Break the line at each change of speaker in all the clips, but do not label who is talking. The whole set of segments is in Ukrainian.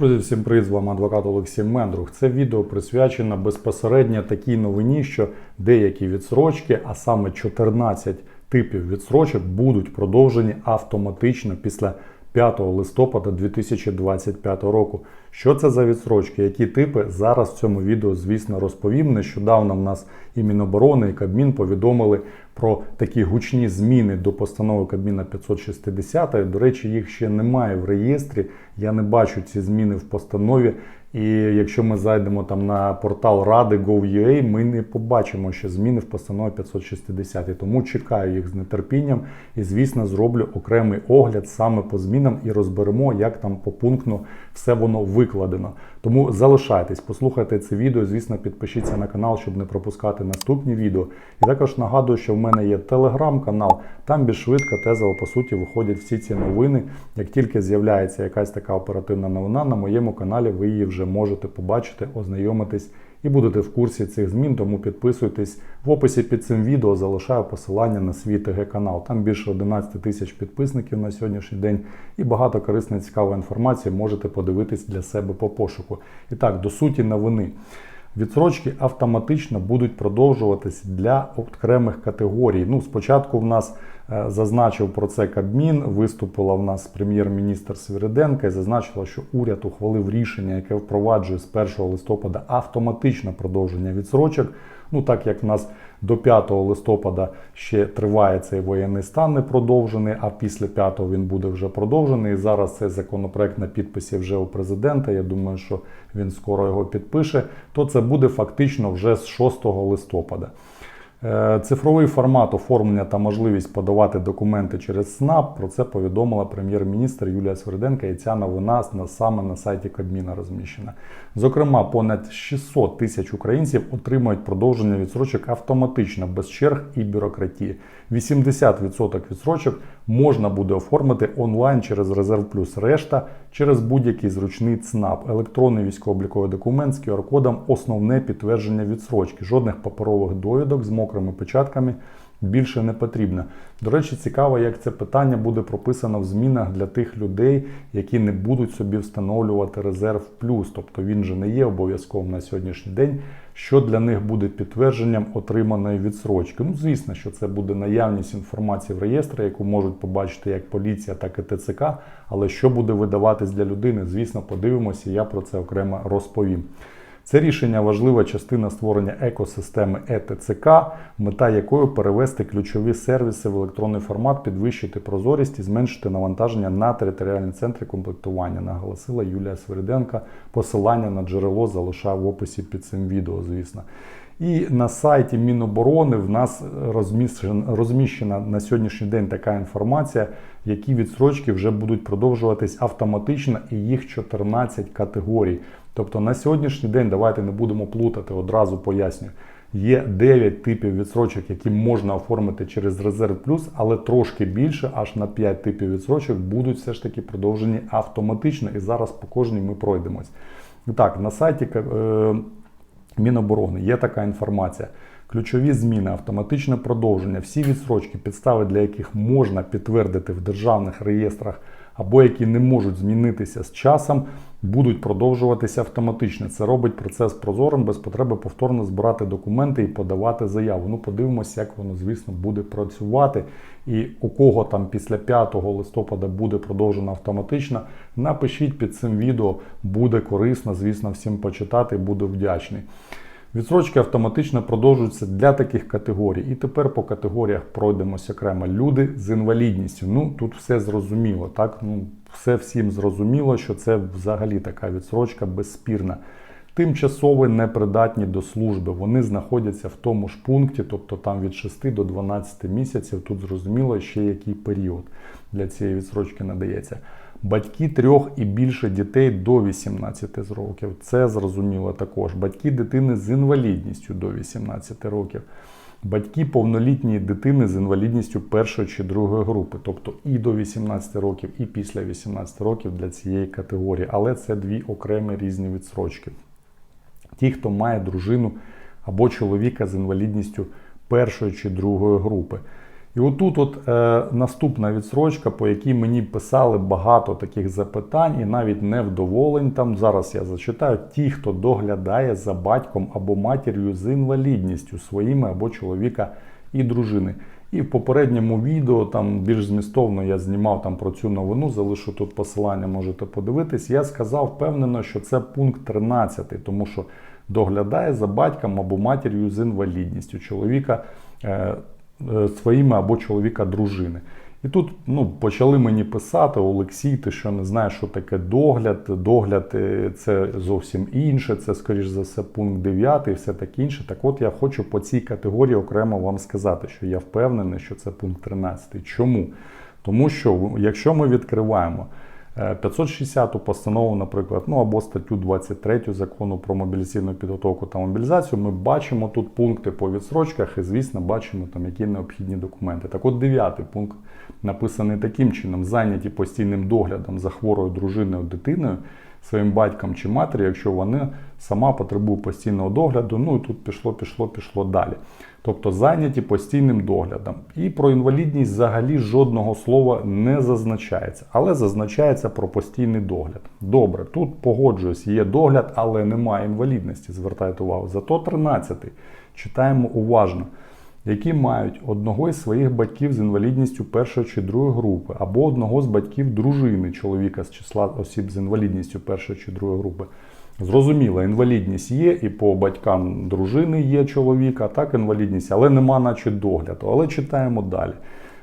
Друзі, всім привіт, з вами адвокат Олексій Мендрух. Це відео присвячено безпосередньо такій новині, що деякі відсрочки, а саме 14 типів відсрочок, будуть продовжені автоматично після 5 листопада 2025 року. Що це за відсрочки? Які типи? Зараз в цьому відео, звісно, розповім. Нещодавно в нас і Міноборони, і Кабмін повідомили про такі гучні зміни до постанови Кабміна 560. До речі, їх ще немає в реєстрі. Я не бачу ці зміни в постанові. І якщо ми зайдемо там на портал Ради Gov.ua, ми не побачимо ще зміни в постанові 560. І Тому чекаю їх з нетерпінням і, звісно, зроблю окремий огляд саме по змінам і розберемо, як там по пункту все воно викладено. Тому залишайтесь, послухайте це відео. Звісно, підпишіться на канал, щоб не пропускати наступні відео. І також нагадую, що в мене є телеграм-канал. Там більш швидко, тезово, по суті, виходять всі ці новини. Як тільки з'являється якась така оперативна новина на моєму каналі, ви її вже можете побачити, ознайомитись і будете в курсі цих змін. Тому підписуйтесь в описі під цим відео. Залишаю посилання на свій ТГ канал. Там більше 11 тисяч підписників на сьогоднішній день і багато корисної цікавої інформації можете подивитись для себе по пошуку. І так, до суті новини. Відсрочки автоматично будуть продовжуватись для окремих категорій. Ну, спочатку в нас е, зазначив про це Кабмін, виступила в нас прем'єр-міністр Свириденка і зазначила, що уряд ухвалив рішення, яке впроваджує з 1 листопада автоматичне продовження відсрочок. Ну, так як в нас до 5 листопада ще триває цей воєнний стан не продовжений, а після 5 він буде вже продовжений. І зараз цей законопроект на підписі вже у президента. Я думаю, що він скоро його підпише. То це буде фактично вже з 6 листопада. Е, Цифровий формат оформлення та можливість подавати документи через СНАП. Про це повідомила прем'єр-міністр Юлія Свериденка, і ця новина саме на сайті Кабміна розміщена. Зокрема, понад 600 тисяч українців отримують продовження відсрочок автоматично, без черг і бюрократії. 80% відсрочок можна буде оформити онлайн через Резерв Плюс. Решта через будь-який зручний ЦНАП, електронний військово-обліковий документ з QR-кодом, основне підтвердження відсрочки. Жодних паперових довідок з мокрими печатками більше не потрібно. До речі, цікаво, як це питання буде прописано в змінах для тих людей, які не будуть собі встановлювати резерв плюс, тобто він же не є обов'язковим на сьогоднішній день. Що для них буде підтвердженням отриманої відсрочки? Ну, звісно, що це буде наявність інформації в реєстрі, яку можуть побачити як поліція, так і ТЦК. Але що буде видаватись для людини? Звісно, подивимося, я про це окремо розповім. Це рішення важлива частина створення екосистеми ЕТЦК, мета якої перевести ключові сервіси в електронний формат, підвищити прозорість і зменшити навантаження на територіальні центри комплектування, наголосила Юлія Свириденка. Посилання на джерело залишаю в описі під цим відео, звісно. І на сайті Міноборони в нас розміщена, розміщена на сьогоднішній день така інформація, які відсрочки вже будуть продовжуватись автоматично, і їх 14 категорій. Тобто на сьогоднішній день давайте не будемо плутати, одразу пояснюю. Є 9 типів відсрочок, які можна оформити через Резерв Плюс, але трошки більше, аж на 5 типів відсрочок, будуть все ж таки продовжені автоматично. І зараз по кожній ми пройдемось. Так, на сайті е, Міноборони є така інформація. Ключові зміни, автоматичне продовження, всі відсрочки, підстави, для яких можна підтвердити в державних реєстрах або які не можуть змінитися з часом, будуть продовжуватися автоматично. Це робить процес прозорим без потреби повторно збирати документи і подавати заяву. Ну, подивимося, як воно, звісно, буде працювати. І у кого там після 5 листопада буде продовжено автоматично, напишіть під цим відео, буде корисно, звісно, всім почитати, буду вдячний. Відсрочки автоматично продовжуються для таких категорій. І тепер по категоріях пройдемося окремо. Люди з інвалідністю. Ну тут все зрозуміло. Так, ну все всім зрозуміло, що це взагалі така відсрочка безспірна. Тимчасово непридатні до служби. Вони знаходяться в тому ж пункті, тобто там від 6 до 12 місяців. Тут зрозуміло ще який період для цієї відсрочки надається. Батьки трьох і більше дітей до 18 років. Це зрозуміло також. Батьки дитини з інвалідністю до 18 років. Батьки повнолітньої дитини з інвалідністю першої чи другої групи, тобто і до 18 років, і після 18 років для цієї категорії. Але це дві окремі різні відсрочки. Ті, хто має дружину або чоловіка з інвалідністю першої чи другої групи. І отут от е, наступна відсрочка, по якій мені писали багато таких запитань і навіть невдоволень. Там зараз я зачитаю ті, хто доглядає за батьком або матір'ю з інвалідністю своїми або чоловіка і дружини. І в попередньому відео там більш змістовно я знімав там про цю новину, залишу тут посилання, можете подивитись. Я сказав впевнено, що це пункт 13, тому що доглядає за батьком або матір'ю з інвалідністю чоловіка е, своїми або чоловіка дружини. І тут ну, почали мені писати, Олексій, ти що не знаєш, що таке догляд. Догляд е, це зовсім інше, це, скоріш за все, пункт 9 і все таке інше. Так от я хочу по цій категорії окремо вам сказати, що я впевнений, що це пункт 13. Чому? Тому що якщо ми відкриваємо 560 постанову, наприклад, ну або статтю 23 закону про мобілізаційну підготовку та мобілізацію, ми бачимо тут пункти по відсрочках і, звісно, бачимо там, які необхідні документи. Так от дев'ятий пункт написаний таким чином: зайняті постійним доглядом за хворою дружиною дитиною. Своїм батьком чи матері, якщо вони сама потребує постійного догляду, ну і тут пішло, пішло, пішло далі. Тобто зайняті постійним доглядом. І про інвалідність взагалі жодного слова не зазначається, але зазначається про постійний догляд. Добре, тут погоджуюсь, є догляд, але немає інвалідності. Звертайте увагу. Зато 13 читаємо уважно. Які мають одного із своїх батьків з інвалідністю першої чи другої групи, або одного з батьків дружини чоловіка з числа осіб з інвалідністю першої чи другої групи. Зрозуміло, інвалідність є, і по батькам дружини є чоловіка, так інвалідність, але нема наче догляду. Але читаємо далі.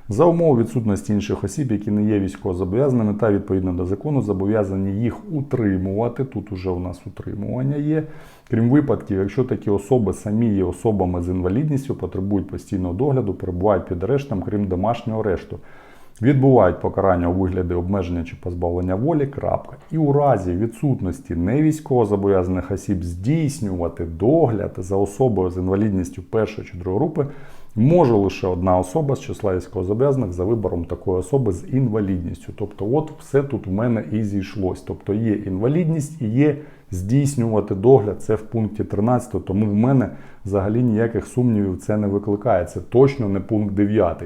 За умови відсутності інших осіб, які не є військовозобов'язаними та відповідно до закону, зобов'язані їх утримувати. Тут уже у нас утримування є. Крім випадків, якщо такі особи самі є особами з інвалідністю, потребують постійного догляду, перебувають під арештом, крім домашнього арешту. Відбувають покарання у вигляді обмеження чи позбавлення волі. крапка. І у разі відсутності невійськовозобов'язаних осіб здійснювати догляд за особою з інвалідністю першої чи другої групи може лише одна особа з числа військовозобов'язаних за вибором такої особи з інвалідністю. Тобто, от все тут в мене і зійшлось. Тобто є інвалідність і є здійснювати догляд. Це в пункті 13, тому в мене взагалі ніяких сумнівів це не викликає. Це точно не пункт 9.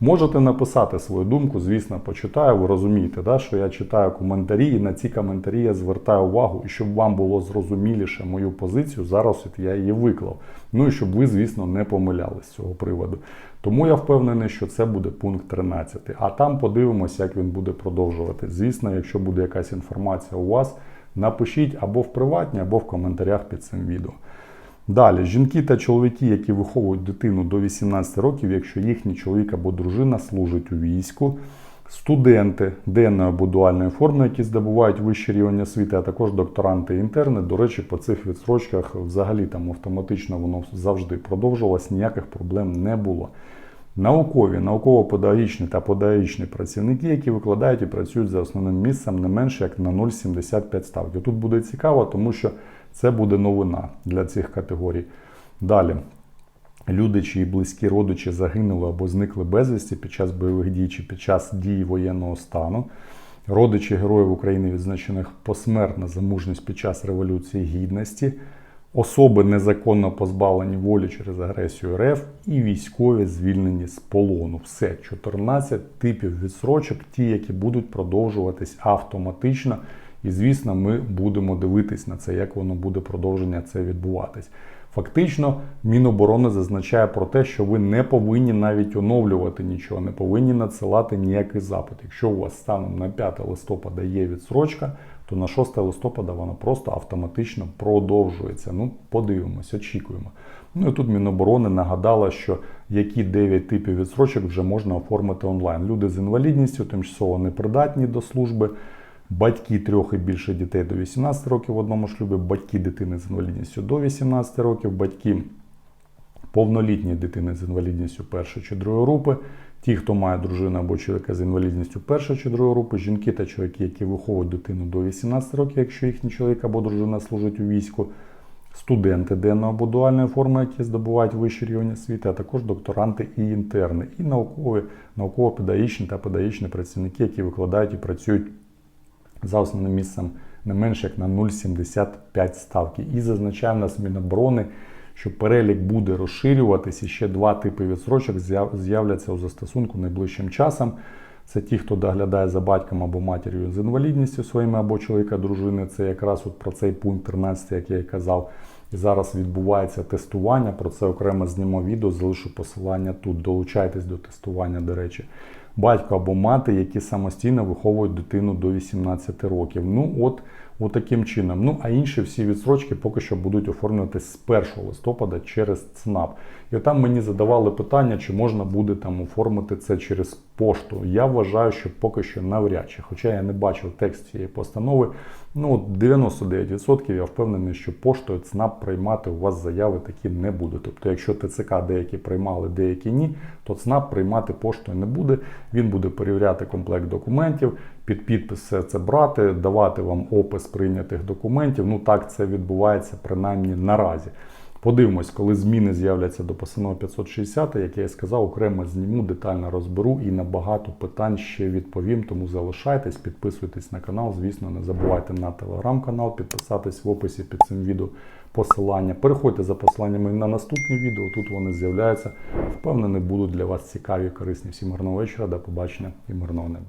Можете написати свою думку, звісно, почитаю. Ви розумієте, да, що я читаю коментарі, і на ці коментарі я звертаю увагу, і щоб вам було зрозуміліше мою позицію, зараз от я її виклав. Ну і щоб ви, звісно, не помилялись з цього приводу. Тому я впевнений, що це буде пункт 13. А там подивимося, як він буде продовжувати. Звісно, якщо буде якась інформація у вас, напишіть або в приватні, або в коментарях під цим відео. Далі, жінки та чоловіки, які виховують дитину до 18 років, якщо їхній чоловік або дружина служить у війську, студенти денної або дуальної форми, які здобувають вищий рівень освіти, а також докторанти і інтерни. До речі, по цих відсрочках взагалі там автоматично воно завжди продовжувалось, ніяких проблем не було. Наукові, науково-педагогічні та педагогічні працівники, які викладають і працюють за основним місцем не менше як на 0,75 ставки. Тут буде цікаво, тому що це буде новина для цих категорій. Далі. Люди, чиї близькі родичі загинули або зникли безвісті під час бойових дій чи під час дії воєнного стану. Родичі Героїв України, відзначених посмертно за мужність під час Революції Гідності, особи незаконно позбавлені волі через агресію РФ і військові звільнені з полону. Все 14 типів відсрочок, ті, які будуть продовжуватись автоматично. І, звісно, ми будемо дивитись на це, як воно буде продовження це відбуватись. Фактично, Міноборони зазначає про те, що ви не повинні навіть оновлювати нічого, не повинні надсилати ніякий запит. Якщо у вас станом на 5 листопада є відсрочка, то на 6 листопада вона просто автоматично продовжується. Ну, подивимось, очікуємо. Ну і тут Міноборони нагадала, що які 9 типів відсрочок вже можна оформити онлайн. Люди з інвалідністю, тимчасово непридатні до служби батьки трьох і більше дітей до 18 років в одному шлюбі, батьки дитини з інвалідністю до 18 років, батьки повнолітні дитини з інвалідністю першої чи другої групи, ті, хто має дружину або чоловіка з інвалідністю першої чи другої групи, жінки та чоловіки, які виховують дитину до 18 років, якщо їхній чоловік або дружина служить у війську. Студенти денної або дуальної форми, які здобувають вищі рівні освіти, а також докторанти і інтерни, і наукові, науково-педагогічні та педагогічні працівники, які викладають і працюють за основним місцем не менше як на 0,75 ставки. І зазначає в нас Міноборони, що перелік буде розширюватись і ще два типи відсрочок з'являться у застосунку найближчим часом. Це ті, хто доглядає за батьком або матір'ю з інвалідністю своїми або чоловіка, дружини. Це якраз от про цей пункт 13, як я і казав. І зараз відбувається тестування. Про це окремо знімо відео, залишу посилання тут. Долучайтесь до тестування, до речі. Батько або мати, які самостійно виховують дитину до 18 років. Ну, от, от таким чином. Ну, а інші всі відсрочки поки що будуть оформлюватись з 1 листопада через ЦНАП. І там мені задавали питання, чи можна буде там оформити це через пошту. Я вважаю, що поки що навряд чи. Хоча я не бачив текст цієї постанови. Ну, 99% я впевнений, що поштою ЦНАП приймати у вас заяви такі не буде. Тобто, якщо ТЦК деякі приймали, деякі ні, то ЦНАП приймати поштою не буде. Він буде перевіряти комплект документів, під підпис все це брати, давати вам опис прийнятих документів. Ну так це відбувається принаймні наразі. Подивимось, коли зміни з'являться до постанови 560, як я і сказав, окремо зніму, детально розберу і на багато питань ще відповім. Тому залишайтесь, підписуйтесь на канал. Звісно, не забувайте на телеграм-канал, підписатись в описі під цим відео посилання. Переходьте за посиланнями на наступні відео. Тут вони з'являються. Впевнений, будуть для вас цікаві корисні. Всім гарного вечора, до побачення і мирного неба.